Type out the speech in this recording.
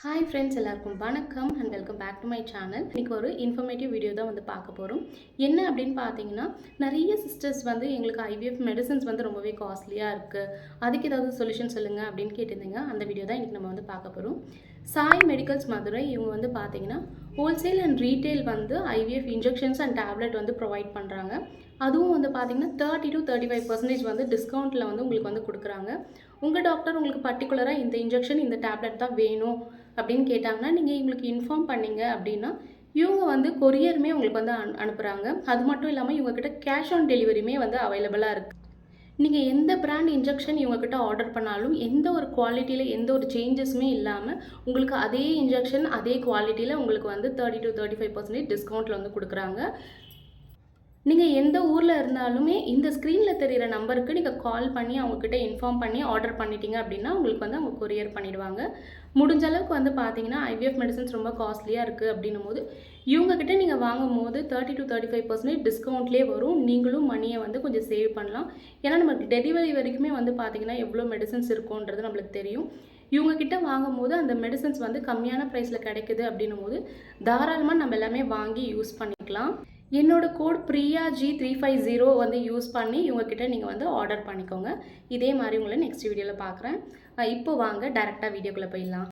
Hi friends எல்லாருக்கும் வணக்கம் and welcome back to my channel இன்றைக்கி ஒரு இன்ஃபர்மேட்டிவ் வீடியோ தான் வந்து பார்க்க போகிறோம் என்ன அப்படின்னு பார்த்தீங்கன்னா நிறைய சிஸ்டர்ஸ் வந்து எங்களுக்கு ஐவிஎஃப் மெடிசன்ஸ் வந்து ரொம்பவே காஸ்ட்லியாக இருக்குது அதுக்கு ஏதாவது சொல்யூஷன் சொல்லுங்கள் அப்படின்னு கேட்டிருந்தீங்க. அந்த வீடியோ தான் இன்றைக்கி நம்ம வந்து பார்க்க போகிறோம் சாய் மெடிக்கல்ஸ் மதுரை இவங்க வந்து பார்த்தீங்கன்னா ஹோல்சேல் அண்ட் ரீட்டைல் வந்து ஐவிஎஃப் இன்ஜெக்ஷன்ஸ் அண்ட் டேப்லெட் வந்து ப்ரொவைட் பண்ணுறாங்க அதுவும் வந்து பார்த்தீங்கன்னா thirty to thirty five percentage வந்து டிஸ்கவுண்ட்டில் வந்து உங்களுக்கு வந்து கொடுக்குறாங்க. உங்கள் டாக்டர் உங்களுக்கு பர்டிகுலராக இந்த இன்ஜெக்ஷன் இந்த டேப்லெட் தான் வேணும் அப்படின்னு கேட்டாங்கன்னா நீங்கள் இவங்களுக்கு இன்ஃபார்ம் பண்ணிங்க அப்படின்னா இவங்க வந்து கொரியருமே உங்களுக்கு வந்து அனு அனுப்புகிறாங்க அது மட்டும் இல்லாமல் இவங்கக்கிட்ட கேஷ் ஆன் டெலிவரியுமே வந்து அவைலபிளாக இருக்குது நீங்கள் எந்த பிராண்ட் இன்ஜெக்ஷன் இவங்கக்கிட்ட ஆர்டர் பண்ணாலும் எந்த ஒரு குவாலிட்டியில் எந்த ஒரு சேஞ்சஸுமே இல்லாமல் உங்களுக்கு அதே இன்ஜெக்ஷன் அதே குவாலிட்டியில் உங்களுக்கு வந்து thirty to thirty five percentage டிஸ்கவுண்ட்டில் வந்து கொடுக்குறாங்க. நீங்கள் எந்த ஊரில் இருந்தாலுமே இந்த ஸ்க்ரீனில் தெரிகிற நம்பருக்கு நீங்கள் கால் பண்ணி அவங்கக்கிட்ட இன்ஃபார்ம் பண்ணி ஆர்டர் பண்ணிட்டீங்க அப்படின்னா உங்களுக்கு வந்து அவங்க கொரியர் பண்ணிடுவாங்க. முடிஞ்ச அளவுக்கு வந்து பார்த்தீங்கன்னா ஐவிஎஃப் மெடிசன்ஸ் ரொம்ப காஸ்ட்லியாக இருக்குது அப்படின்னும் போது இவங்கக்கிட்ட நீங்கள் வாங்கும் போது thirty to thirty five percentage டிஸ்கவுண்ட்லேயே வரும். நீங்களும் மணியை வந்து கொஞ்சம் சேவ் பண்ணலாம். ஏன்னா நமக்கு டெலிவரி வரைக்குமே வந்து பார்த்தீங்கன்னா எவ்வளோ மெடிசன்ஸ் இருக்குன்றது நம்மளுக்கு தெரியும். இவங்கக்கிட்ட வாங்கும் போது அந்த மெடிசன்ஸ் வந்து கம்மியான ப்ரைஸில் கிடைக்குது அப்படின்னும் போது தாராளமாக நம்ம எல்லாமே வாங்கி யூஸ் பண்ணிக்கலாம். என்னோட code Priya G three five zero வந்து யூஸ் பண்ணி இவங்கக்கிட்ட நீங்கள் வந்து ஆர்டர் பண்ணிக்கோங்க. இதே மாதிரி உங்களை நெக்ஸ்ட் வீடியோவில் பார்க்குறேன் இப்போ வாங்க டேரெக்டாக வீடியோக்குள்ளே போயிடலாம்.